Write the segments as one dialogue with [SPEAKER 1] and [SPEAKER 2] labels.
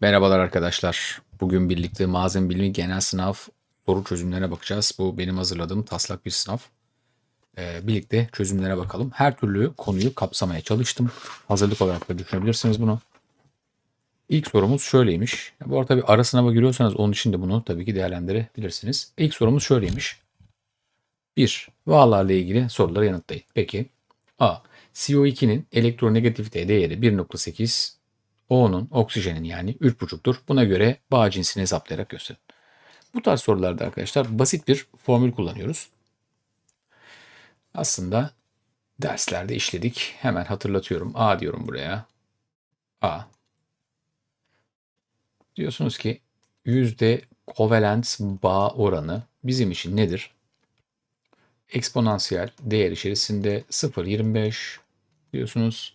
[SPEAKER 1] Merhabalar arkadaşlar. Bugün birlikte malzeme bilimi genel sınav soru çözümlerine bakacağız. Bu benim hazırladığım taslak bir sınav. Ee, birlikte çözümlere bakalım. Her türlü konuyu kapsamaya çalıştım. Hazırlık olarak da düşünebilirsiniz bunu. İlk sorumuz şöyleymiş. Bu arada bir ara sınava giriyorsanız onun için de bunu tabii ki değerlendirebilirsiniz. İlk sorumuz şöyleymiş. 1. Bağlarla ilgili soruları yanıtlayın. Peki. A. CO2'nin elektronegativite değeri 1.8 O'nun oksijenin yani 3.5'tur. Buna göre bağ cinsini hesaplayarak gösterin. Bu tarz sorularda arkadaşlar basit bir formül kullanıyoruz. Aslında derslerde işledik. Hemen hatırlatıyorum. A diyorum buraya. A. Diyorsunuz ki yüzde kovalent bağ oranı bizim için nedir? Eksponansiyel değer içerisinde 0.25 diyorsunuz.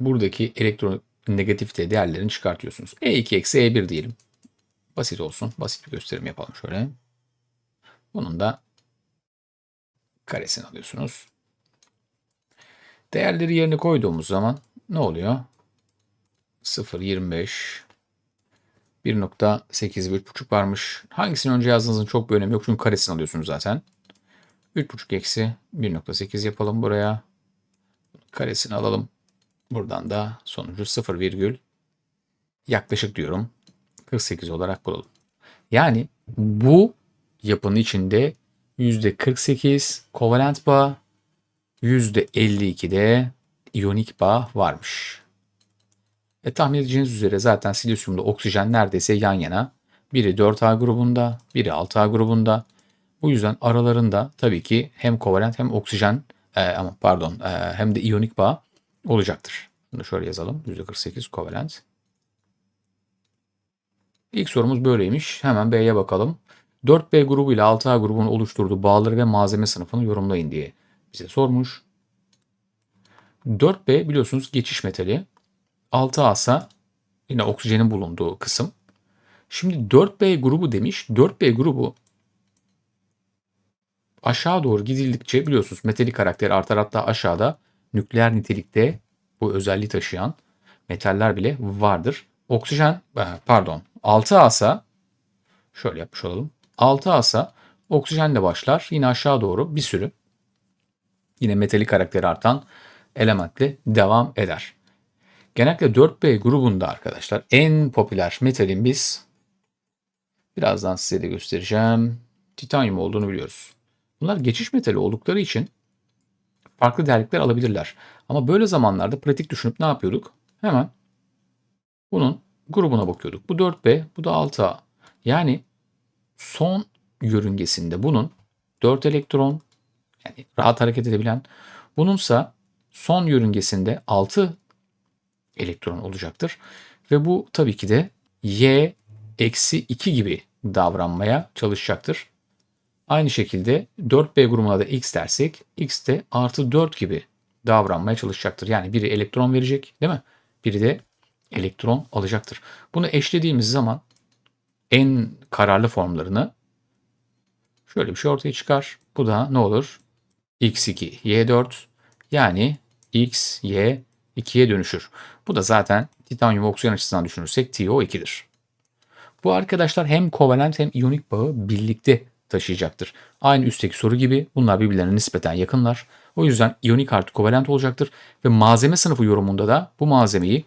[SPEAKER 1] Buradaki elektronegatifite değerlerini çıkartıyorsunuz. E2 eksi E1 diyelim. Basit olsun. Basit bir gösterim yapalım şöyle. Bunun da karesini alıyorsunuz. Değerleri yerine koyduğumuz zaman ne oluyor? 0.25 1.8 ve 3.5 varmış. Hangisini önce yazdığınızın çok bir önemi yok. Çünkü karesini alıyorsunuz zaten. 3.5 eksi 1.8 yapalım buraya. Karesini alalım. Buradan da sonucu 0 virgül yaklaşık diyorum 48 olarak bulalım. Yani bu yapının içinde %48 kovalent bağ, %52'de iyonik bağ varmış. E, tahmin edeceğiniz üzere zaten silisyumda oksijen neredeyse yan yana. Biri 4A grubunda, biri 6A grubunda. Bu yüzden aralarında tabii ki hem kovalent hem oksijen e, ama pardon e, hem de iyonik bağ olacaktır. Bunu şöyle yazalım. %48 kovalent. İlk sorumuz böyleymiş. Hemen B'ye bakalım. 4B grubu ile 6A grubunun oluşturduğu bağları ve malzeme sınıfını yorumlayın diye bize sormuş. 4B biliyorsunuz geçiş metali. 6A ise yine oksijenin bulunduğu kısım. Şimdi 4B grubu demiş. 4B grubu aşağı doğru gidildikçe biliyorsunuz metalik karakteri artar hatta aşağıda nükleer nitelikte bu özelliği taşıyan metaller bile vardır. Oksijen e, pardon 6 asa şöyle yapmış olalım. 6 asa oksijenle başlar. Yine aşağı doğru bir sürü yine metalik karakteri artan elementle devam eder. Genellikle 4B grubunda arkadaşlar en popüler metalin biz birazdan size de göstereceğim. Titanyum olduğunu biliyoruz. Bunlar geçiş metali oldukları için farklı değerlikler alabilirler. Ama böyle zamanlarda pratik düşünüp ne yapıyorduk? Hemen bunun grubuna bakıyorduk. Bu 4B, bu da 6A. Yani son yörüngesinde bunun 4 elektron yani rahat hareket edebilen bununsa son yörüngesinde 6 elektron olacaktır. Ve bu tabii ki de Y eksi 2 gibi davranmaya çalışacaktır. Aynı şekilde 4B grubuna da X dersek X de artı 4 gibi davranmaya çalışacaktır. Yani biri elektron verecek değil mi? Biri de elektron alacaktır. Bunu eşlediğimiz zaman en kararlı formlarını şöyle bir şey ortaya çıkar. Bu da ne olur? x2, y4 yani x, y 2'ye dönüşür. Bu da zaten titanyum oksijen açısından düşünürsek TO2'dir. Bu arkadaşlar hem kovalent hem iyonik bağı birlikte taşıyacaktır. Aynı üstteki soru gibi bunlar birbirlerine nispeten yakınlar. O yüzden iyonik artı kovalent olacaktır ve malzeme sınıfı yorumunda da bu malzemeyi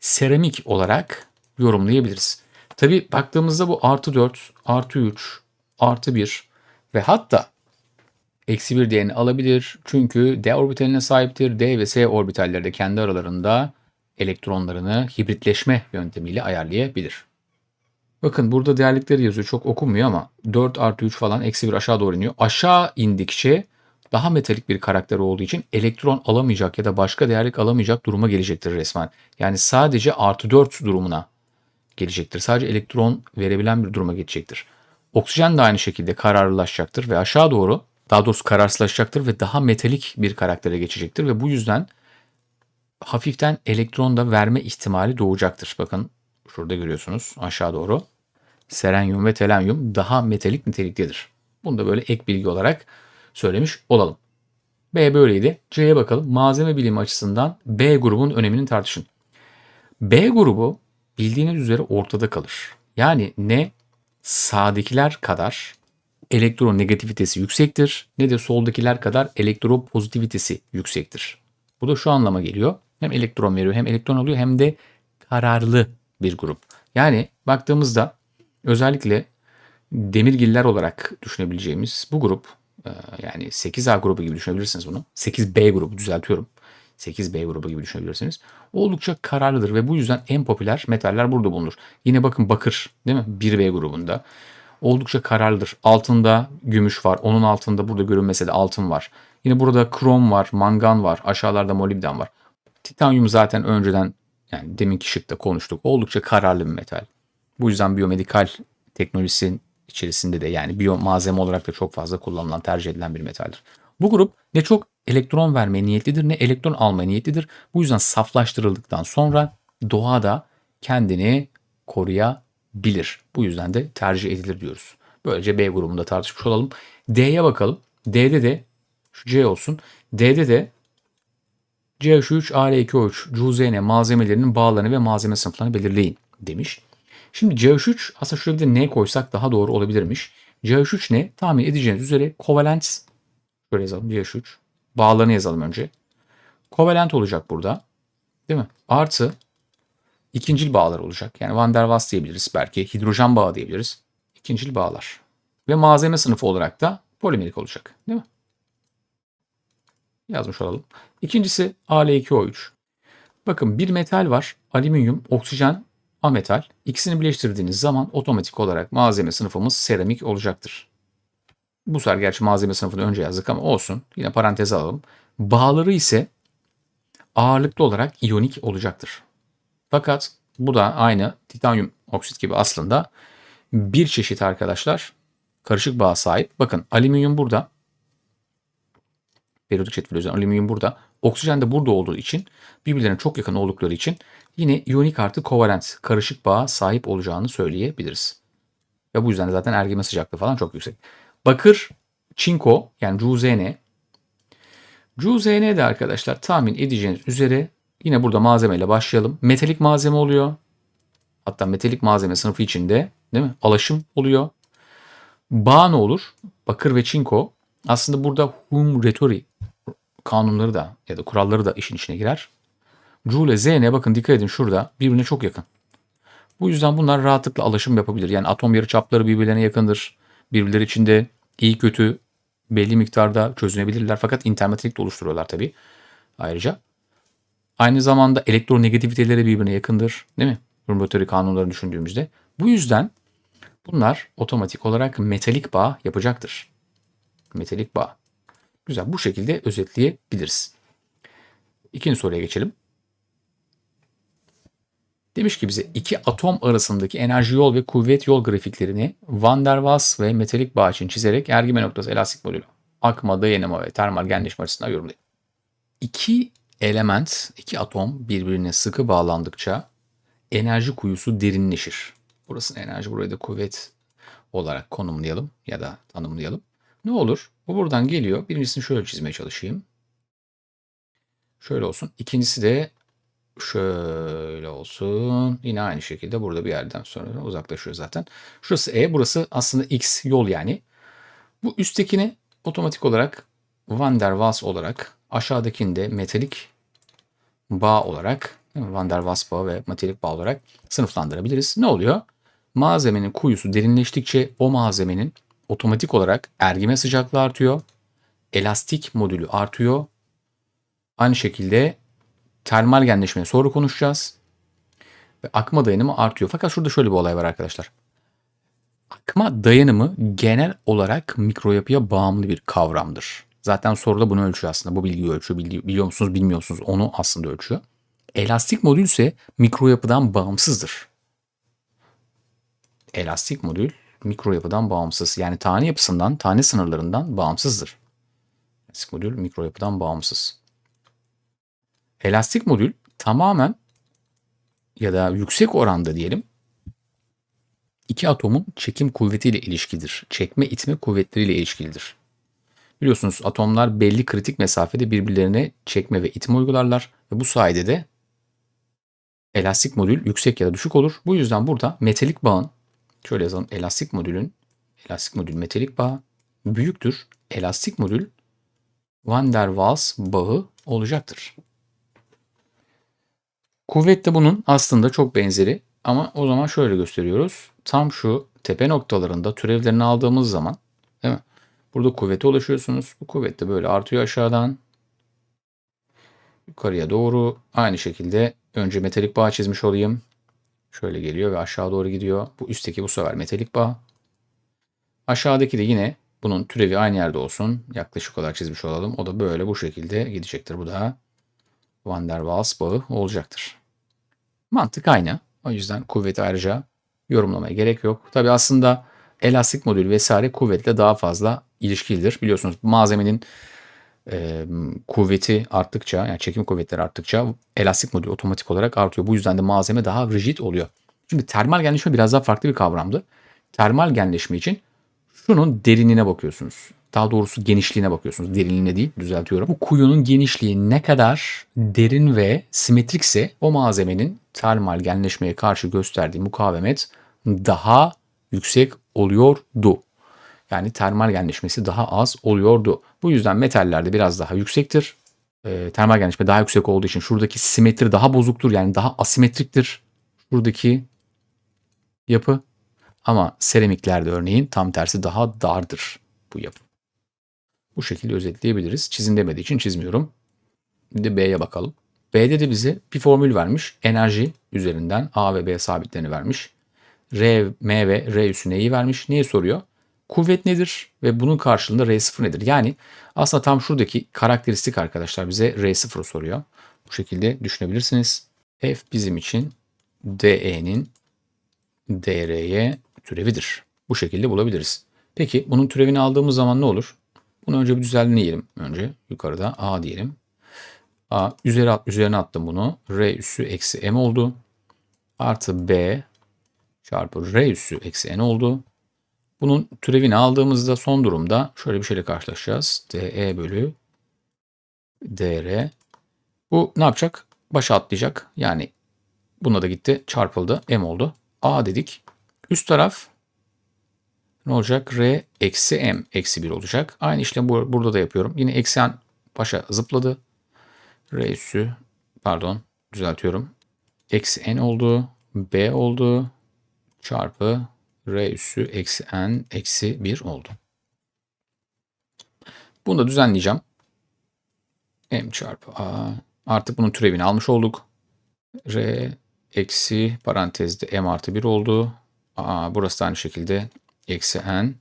[SPEAKER 1] seramik olarak yorumlayabiliriz. Tabi baktığımızda bu artı 4, artı 3, artı 1 ve hatta eksi 1 değerini alabilir. Çünkü D orbitaline sahiptir. D ve S orbitalleri de kendi aralarında elektronlarını hibritleşme yöntemiyle ayarlayabilir. Bakın burada değerlikleri yazıyor. Çok okunmuyor ama 4 artı 3 falan eksi 1 aşağı doğru iniyor. Aşağı indikçe daha metalik bir karakter olduğu için elektron alamayacak ya da başka değerlik alamayacak duruma gelecektir resmen. Yani sadece artı 4 durumuna gelecektir. Sadece elektron verebilen bir duruma geçecektir. Oksijen de aynı şekilde kararlılaşacaktır ve aşağı doğru daha doğrusu kararsızlaşacaktır ve daha metalik bir karaktere geçecektir ve bu yüzden hafiften elektron da verme ihtimali doğacaktır. Bakın şurada görüyorsunuz aşağı doğru. Serenyum ve telenyum daha metalik niteliktedir. Bunu da böyle ek bilgi olarak söylemiş olalım. B böyleydi. C'ye bakalım. Malzeme bilimi açısından B grubun önemini tartışın. B grubu bildiğiniz üzere ortada kalır. Yani ne sağdakiler kadar elektronegativitesi yüksektir ne de soldakiler kadar elektropozitivitesi yüksektir. Bu da şu anlama geliyor. Hem elektron veriyor hem elektron alıyor hem de kararlı bir grup. Yani baktığımızda özellikle demirgiller olarak düşünebileceğimiz bu grup e, yani 8A grubu gibi düşünebilirsiniz bunu. 8B grubu düzeltiyorum. 8B grubu gibi düşünebilirsiniz. Oldukça kararlıdır ve bu yüzden en popüler metaller burada bulunur. Yine bakın bakır değil mi? 1B grubunda. Oldukça kararlıdır. Altında gümüş var. Onun altında burada görünmese de altın var. Yine burada krom var, mangan var. Aşağılarda molibden var. Titanyum zaten önceden yani deminki şıkta konuştuk. Oldukça kararlı bir metal. Bu yüzden biyomedikal teknolojisinin içerisinde de yani biyo malzeme olarak da çok fazla kullanılan, tercih edilen bir metaldir. Bu grup ne çok elektron vermeye niyetlidir ne elektron almaya niyetlidir. Bu yüzden saflaştırıldıktan sonra doğada kendini koruyabilir. Bu yüzden de tercih edilir diyoruz. Böylece B grubunda tartışmış olalım. D'ye bakalım. D'de de şu C olsun. D'de de CH3, AL2O3, CuZN malzemelerinin bağlarını ve malzeme sınıflarını belirleyin demiş. Şimdi CH3 aslında şurada bir de ne koysak daha doğru olabilirmiş. CH3 ne? Tahmin edeceğiniz üzere kovalent şöyle yazalım CH3. Bağlarını yazalım önce. Kovalent olacak burada. Değil mi? Artı ikincil bağlar olacak. Yani Van der Waals diyebiliriz belki. Hidrojen bağı diyebiliriz. İkincil bağlar. Ve malzeme sınıfı olarak da polimerik olacak. Değil mi? Yazmış olalım. İkincisi Al2O3. Bakın bir metal var. Alüminyum, oksijen, ametal. İkisini birleştirdiğiniz zaman otomatik olarak malzeme sınıfımız seramik olacaktır. Bu sefer gerçi malzeme sınıfını önce yazdık ama olsun. Yine paranteze alalım. Bağları ise ağırlıklı olarak iyonik olacaktır. Fakat bu da aynı titanyum oksit gibi aslında bir çeşit arkadaşlar karışık bağ sahip. Bakın alüminyum burada. Periyodik çetvil özel alüminyum burada. Oksijen de burada olduğu için birbirlerine çok yakın oldukları için yine iyonik artı kovalent karışık bağa sahip olacağını söyleyebiliriz. Ve bu yüzden de zaten ergime sıcaklığı falan çok yüksek. Bakır, çinko yani CuZn. CuZn de arkadaşlar tahmin edeceğiniz üzere yine burada malzemeyle başlayalım. Metalik malzeme oluyor. Hatta metalik malzeme sınıfı içinde değil mi? Alaşım oluyor. Bağ ne olur? Bakır ve çinko. Aslında burada hum retori kanunları da ya da kuralları da işin içine girer. Cu ile Zn bakın dikkat edin şurada birbirine çok yakın. Bu yüzden bunlar rahatlıkla alaşım yapabilir. Yani atom yarıçapları birbirlerine yakındır. Birbirleri içinde iyi kötü belli miktarda çözünebilirler. Fakat intermetrik de oluşturuyorlar tabii ayrıca. Aynı zamanda elektronegativiteleri birbirine yakındır. Değil mi? Römoteri kanunlarını düşündüğümüzde. Bu yüzden bunlar otomatik olarak metalik bağ yapacaktır. Metalik bağ. Güzel. Bu şekilde özetleyebiliriz. İkinci soruya geçelim. Demiş ki bize iki atom arasındaki enerji yol ve kuvvet yol grafiklerini Van der Waals ve metalik bağ için çizerek ergime noktası elastik modülü akma, dayanıma ve termal genleşme açısından yorumlayın. İki element, iki atom birbirine sıkı bağlandıkça enerji kuyusu derinleşir. Burası enerji, burayı da kuvvet olarak konumlayalım ya da tanımlayalım. Ne olur? Bu buradan geliyor. Birincisini şöyle çizmeye çalışayım. Şöyle olsun. İkincisi de şöyle olsun. Yine aynı şekilde burada bir yerden sonra uzaklaşıyor zaten. Şurası E, burası aslında X yol yani. Bu üsttekini otomatik olarak Van der Waals olarak aşağıdakini de metalik bağ olarak Van der Waals bağı ve metalik bağ olarak sınıflandırabiliriz. Ne oluyor? Malzemenin kuyusu derinleştikçe o malzemenin otomatik olarak ergime sıcaklığı artıyor. Elastik modülü artıyor. Aynı şekilde termal genleşmeye sonra konuşacağız. Ve akma dayanımı artıyor. Fakat şurada şöyle bir olay var arkadaşlar. Akma dayanımı genel olarak mikroyapıya bağımlı bir kavramdır. Zaten soruda bunu ölçüyor aslında. Bu bilgiyi ölçüyor. Biliyor musunuz bilmiyorsunuz onu aslında ölçüyor. Elastik modül ise mikroyapıdan bağımsızdır. Elastik modül mikro yapıdan bağımsız. Yani tane yapısından, tane sınırlarından bağımsızdır. Elastik modül mikro yapıdan bağımsız. Elastik modül tamamen ya da yüksek oranda diyelim iki atomun çekim kuvvetiyle ilişkidir. Çekme itme kuvvetleriyle ilişkilidir. Biliyorsunuz atomlar belli kritik mesafede birbirlerine çekme ve itme uygularlar ve bu sayede de elastik modül yüksek ya da düşük olur. Bu yüzden burada metalik bağın şöyle yazalım elastik modülün elastik modül metalik bağ büyüktür. Elastik modül Van der Waals bağı olacaktır. Kuvvet de bunun aslında çok benzeri ama o zaman şöyle gösteriyoruz. Tam şu tepe noktalarında türevlerini aldığımız zaman değil mi? Burada kuvvete ulaşıyorsunuz. Bu kuvvet de böyle artıyor aşağıdan yukarıya doğru. Aynı şekilde önce metalik bağ çizmiş olayım. Şöyle geliyor ve aşağı doğru gidiyor. Bu üstteki bu sefer metalik bağ. Aşağıdaki de yine bunun türevi aynı yerde olsun. Yaklaşık olarak çizmiş olalım. O da böyle bu şekilde gidecektir. Bu da Van der Waals bağı olacaktır. Mantık aynı. O yüzden kuvveti ayrıca yorumlamaya gerek yok. Tabi aslında elastik modül vesaire kuvvetle daha fazla ilişkilidir. Biliyorsunuz malzemenin e, kuvveti arttıkça yani çekim kuvvetleri arttıkça elastik modül otomatik olarak artıyor. Bu yüzden de malzeme daha rigid oluyor. Şimdi termal genleşme biraz daha farklı bir kavramdı. Termal genleşme için şunun derinliğine bakıyorsunuz. Daha doğrusu genişliğine bakıyorsunuz. Derinliğine değil düzeltiyorum. Bu kuyunun genişliği ne kadar derin ve simetrikse o malzemenin termal genleşmeye karşı gösterdiği mukavemet daha yüksek oluyordu. Yani termal genleşmesi daha az oluyordu. Bu yüzden metallerde biraz daha yüksektir. E, termal genleşme daha yüksek olduğu için şuradaki simetri daha bozuktur. Yani daha asimetriktir. Şuradaki yapı. Ama seramiklerde örneğin tam tersi daha dardır bu yapı. Bu şekilde özetleyebiliriz. Çizin demediği için çizmiyorum. Şimdi B'ye bakalım. B'de de bize bir formül vermiş. Enerji üzerinden A ve B sabitlerini vermiş. R, M ve R üssü neyi vermiş? Neyi soruyor? Kuvvet nedir? Ve bunun karşılığında R0 nedir? Yani aslında tam şuradaki karakteristik arkadaşlar bize R0'ı soruyor. Bu şekilde düşünebilirsiniz. F bizim için DE'nin DR'ye türevidir. Bu şekilde bulabiliriz. Peki bunun türevini aldığımız zaman ne olur? Bunu önce bir düzenleyelim. Önce yukarıda A diyelim. A üzeri üzerine attım bunu. R üssü eksi M oldu. Artı B çarpı R üssü eksi N oldu. Bunun türevini aldığımızda son durumda şöyle bir şeyle karşılaşacağız. DE bölü DR. Bu ne yapacak? Başa atlayacak. Yani buna da gitti. Çarpıldı. M oldu. A dedik. Üst taraf ne olacak? R eksi M eksi 1 olacak. Aynı işlem burada da yapıyorum. Yine eksen başa zıpladı. R üssü pardon düzeltiyorum. Eksi N oldu. B oldu. Çarpı R üssü eksi N eksi 1 oldu. Bunu da düzenleyeceğim. M çarpı A. Artık bunun türevini almış olduk. R eksi parantezde M artı 1 oldu. A, burası da aynı şekilde eksi n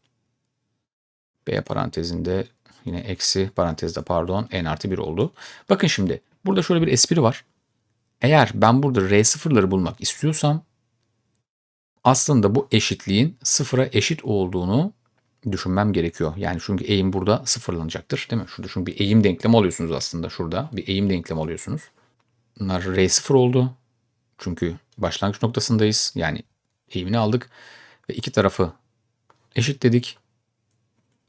[SPEAKER 1] b parantezinde yine eksi parantezde pardon n artı 1 oldu. Bakın şimdi burada şöyle bir espri var. Eğer ben burada r sıfırları bulmak istiyorsam aslında bu eşitliğin sıfıra eşit olduğunu düşünmem gerekiyor. Yani çünkü eğim burada sıfırlanacaktır değil mi? Şurada çünkü bir eğim denklemi alıyorsunuz aslında şurada. Bir eğim denklemi alıyorsunuz. Bunlar r sıfır oldu. Çünkü başlangıç noktasındayız. Yani eğimini aldık. Ve iki tarafı eşit dedik.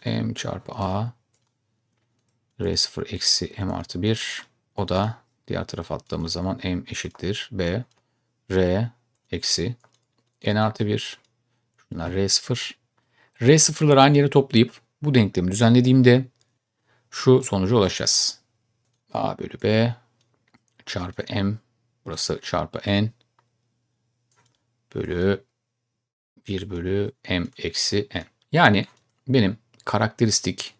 [SPEAKER 1] m çarpı a r0 eksi m artı 1 o da diğer tarafa attığımız zaman m eşittir b r eksi n artı 1 şunlar r0 r0'ları aynı yere toplayıp bu denklemi düzenlediğimde şu sonuca ulaşacağız. a bölü b çarpı m burası çarpı n bölü 1 bölü m eksi n. Yani benim karakteristik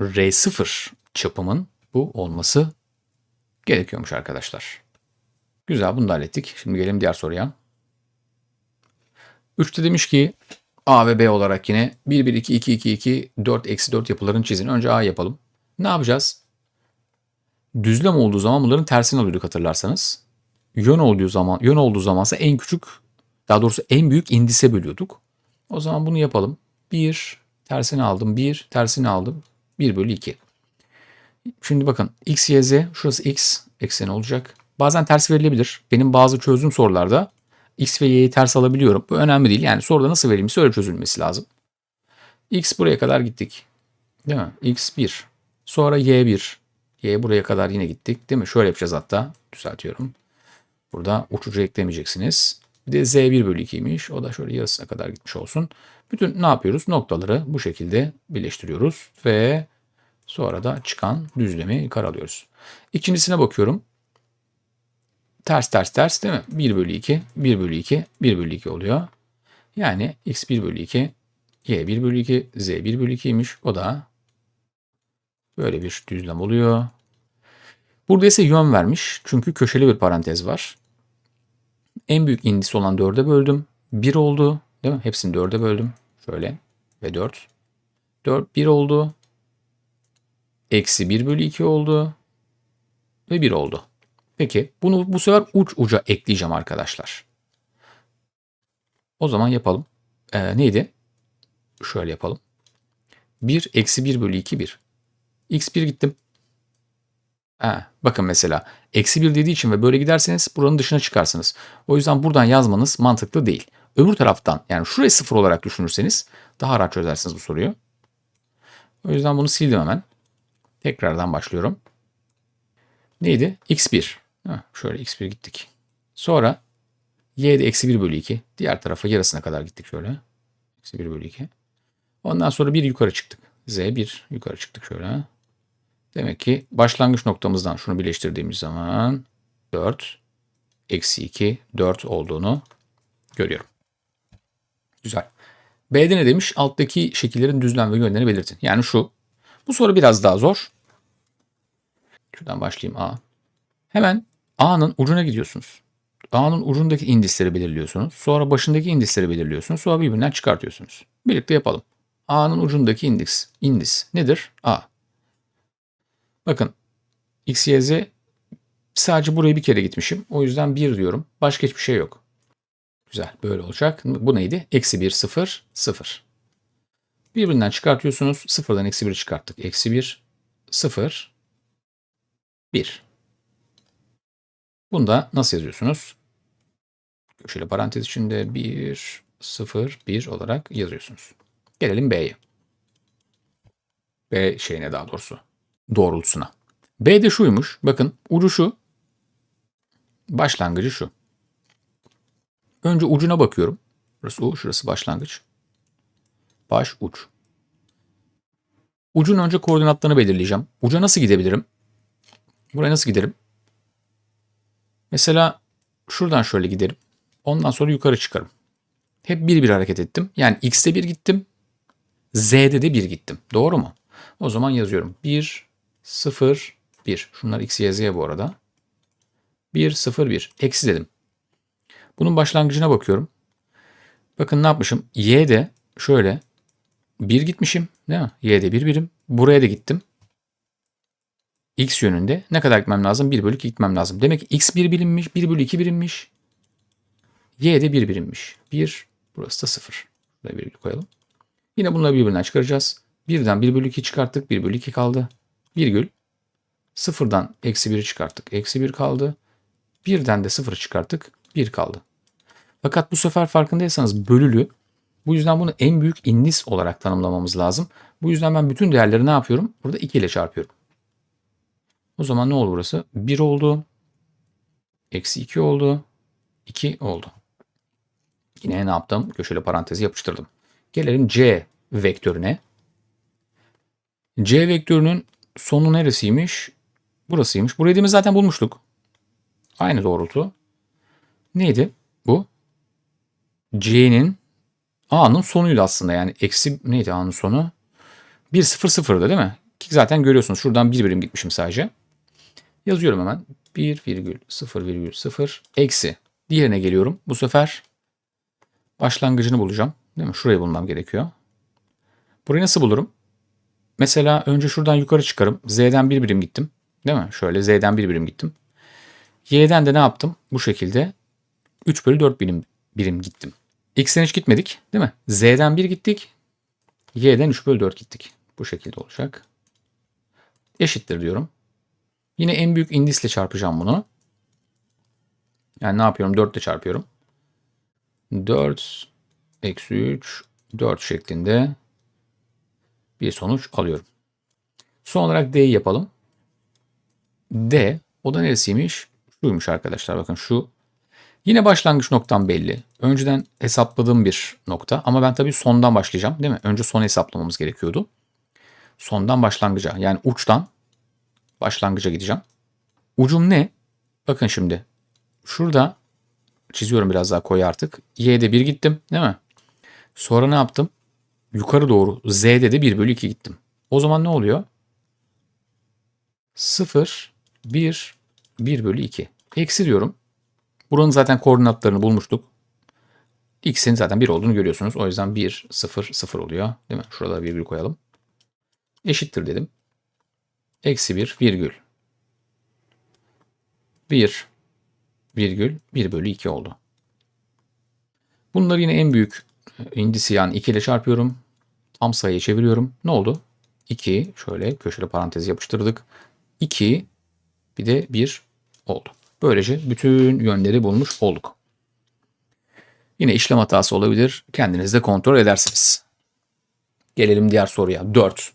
[SPEAKER 1] R0 çapımın bu olması gerekiyormuş arkadaşlar. Güzel bunu da hallettik. Şimdi gelelim diğer soruya. 3'te demiş ki A ve B olarak yine 1, 1, 2, 2, 2, 2, 4, eksi 4 yapılarını çizin. Önce A yapalım. Ne yapacağız? Düzlem olduğu zaman bunların tersini alıyorduk hatırlarsanız yön olduğu zaman yön olduğu zamansa en küçük daha doğrusu en büyük indise bölüyorduk. O zaman bunu yapalım. 1 tersini aldım. 1 tersini aldım. 1 bölü 2. Şimdi bakın x, y, z şurası x ekseni olacak. Bazen ters verilebilir. Benim bazı çözdüğüm sorularda x ve y'yi ters alabiliyorum. Bu önemli değil. Yani soruda nasıl verilmişse öyle çözülmesi lazım. X buraya kadar gittik. Değil mi? X1. Sonra Y1. Y buraya kadar yine gittik. Değil mi? Şöyle yapacağız hatta. Düzeltiyorum. Burada uçucu eklemeyeceksiniz. Bir de Z1 bölü 2'ymiş. O da şöyle yarısına kadar gitmiş olsun. Bütün ne yapıyoruz? Noktaları bu şekilde birleştiriyoruz. Ve sonra da çıkan düzlemi karalıyoruz. İkincisine bakıyorum. Ters ters ters değil mi? 1 bölü 2, 1 bölü 2, 1 bölü 2 oluyor. Yani x 1 bölü 2, y 1 bölü 2, z 1 bölü 2'ymiş. O da böyle bir düzlem oluyor. Burada ise yön vermiş. Çünkü köşeli bir parantez var. En büyük indisi olan 4'e böldüm. 1 oldu. Değil mi? Hepsini 4'e böldüm. Şöyle. Ve 4. 4 1 oldu. Eksi 1 bölü 2 oldu. Ve 1 oldu. Peki bunu bu sefer uç uca ekleyeceğim arkadaşlar. O zaman yapalım. Ee, neydi? Şöyle yapalım. 1 eksi 1 bölü 2 1. x1 gittim. Ha, bakın mesela eksi 1 dediği için ve böyle giderseniz buranın dışına çıkarsınız. O yüzden buradan yazmanız mantıklı değil. Öbür taraftan yani şurayı sıfır olarak düşünürseniz daha rahat çözersiniz bu soruyu. O yüzden bunu sildim hemen. Tekrardan başlıyorum. Neydi? x1. Şöyle x1 gittik. Sonra y'de eksi 1 bölü 2. Diğer tarafa yarısına kadar gittik şöyle. Eksi 1 bölü 2. Ondan sonra bir yukarı çıktık. z1 yukarı çıktık şöyle. Demek ki başlangıç noktamızdan şunu birleştirdiğimiz zaman 4 eksi 2 4 olduğunu görüyorum. Güzel. B'de ne demiş? Alttaki şekillerin düzlem ve yönlerini belirtin. Yani şu. Bu soru biraz daha zor. Şuradan başlayayım A. Hemen A'nın ucuna gidiyorsunuz. A'nın ucundaki indisleri belirliyorsunuz. Sonra başındaki indisleri belirliyorsunuz. Sonra birbirinden çıkartıyorsunuz. Birlikte yapalım. A'nın ucundaki indeks. Indis nedir? A. Bakın X, Y, Z sadece buraya bir kere gitmişim. O yüzden 1 diyorum. Başka hiçbir şey yok. Güzel böyle olacak. Bu neydi? Eksi 1, 0, 0. Birbirinden çıkartıyorsunuz. Sıfırdan eksi 1 çıkarttık. Eksi 1, 0, 1. Bunu da nasıl yazıyorsunuz? Köşeli parantez içinde 1, 0, 1 olarak yazıyorsunuz. Gelelim B'ye. B şeyine daha doğrusu. Doğrultusuna. B de şuymuş. Bakın ucu şu. Başlangıcı şu. Önce ucuna bakıyorum. Burası U, şurası başlangıç. Baş uç. Ucun önce koordinatlarını belirleyeceğim. Uca nasıl gidebilirim? Buraya nasıl giderim? Mesela şuradan şöyle giderim. Ondan sonra yukarı çıkarım. Hep bir bir hareket ettim. Yani x'te bir gittim. Z'de de bir gittim. Doğru mu? O zaman yazıyorum. 1, 0, 1. Şunlar x, y, z bu arada. 1, 0, 1. Eksi dedim. Bunun başlangıcına bakıyorum. Bakın ne yapmışım? Y'de şöyle 1 gitmişim. Değil mi? Y'de 1 birim. Buraya da gittim. X yönünde ne kadar gitmem lazım? 1 bölü 2 gitmem lazım. Demek ki X 1 birimmiş. 1 bölü 2 birimmiş. Y de 1 birimmiş. 1 burası da 0. Buraya virgül koyalım. Yine bunları birbirinden çıkaracağız. 1'den 1 bölü 2 çıkarttık. 1 bölü 2 kaldı. Virgül. 0'dan eksi 1'i çıkarttık. Eksi 1 kaldı. 1'den de 0'ı çıkarttık. 1 kaldı. Fakat bu sefer farkındaysanız bölülü. Bu yüzden bunu en büyük indis olarak tanımlamamız lazım. Bu yüzden ben bütün değerleri ne yapıyorum? Burada 2 ile çarpıyorum. O zaman ne oldu burası? 1 oldu. Eksi 2 oldu. 2 oldu. Yine ne yaptım? Köşeli parantezi yapıştırdım. Gelelim C vektörüne. C vektörünün sonu neresiymiş? Burasıymış. Burayı demin zaten bulmuştuk. Aynı doğrultu. Neydi bu? C'nin A'nın sonuydu aslında yani. Eksi neydi A'nın sonu? 1 0 0'dı değil mi? Ki zaten görüyorsunuz şuradan bir birim gitmişim sadece. Yazıyorum hemen. 1,0,0 eksi. Diğerine geliyorum. Bu sefer başlangıcını bulacağım. Değil mi? Şurayı bulmam gerekiyor. Burayı nasıl bulurum? Mesela önce şuradan yukarı çıkarım. Z'den bir birim gittim. Değil mi? Şöyle Z'den bir birim gittim. Y'den de ne yaptım? Bu şekilde 3 bölü 4 birim, birim gittim. X'den hiç gitmedik. Değil mi? Z'den 1 gittik. Y'den 3 bölü 4 gittik. Bu şekilde olacak. Eşittir diyorum. Yine en büyük indisle çarpacağım bunu. Yani ne yapıyorum? 4 ile çarpıyorum. 4 eksi 3 4 şeklinde bir sonuç alıyorum. Son olarak D'yi yapalım. D o da neresiymiş? Şuymuş arkadaşlar bakın şu. Yine başlangıç noktam belli. Önceden hesapladığım bir nokta ama ben tabii sondan başlayacağım değil mi? Önce son hesaplamamız gerekiyordu. Sondan başlangıca yani uçtan başlangıca gideceğim. Ucum ne? Bakın şimdi. Şurada çiziyorum biraz daha koyu artık. Y'de 1 gittim değil mi? Sonra ne yaptım? Yukarı doğru Z'de de 1 bölü 2 gittim. O zaman ne oluyor? 0, 1, 1 bölü 2. Eksi diyorum. Buranın zaten koordinatlarını bulmuştuk. X'in zaten 1 olduğunu görüyorsunuz. O yüzden 1, 0, 0 oluyor. Değil mi? Şurada virgül koyalım. Eşittir dedim. Eksi 1, virgül. 1, virgül 1 bölü 2 oldu. Bunları yine en büyük indisi yani 2 ile çarpıyorum. Tam sayıya çeviriyorum. Ne oldu? 2 şöyle köşeli parantez yapıştırdık. 2 bir de 1 oldu. Böylece bütün yönleri bulmuş olduk. Yine işlem hatası olabilir. Kendiniz de kontrol edersiniz. Gelelim diğer soruya. 4.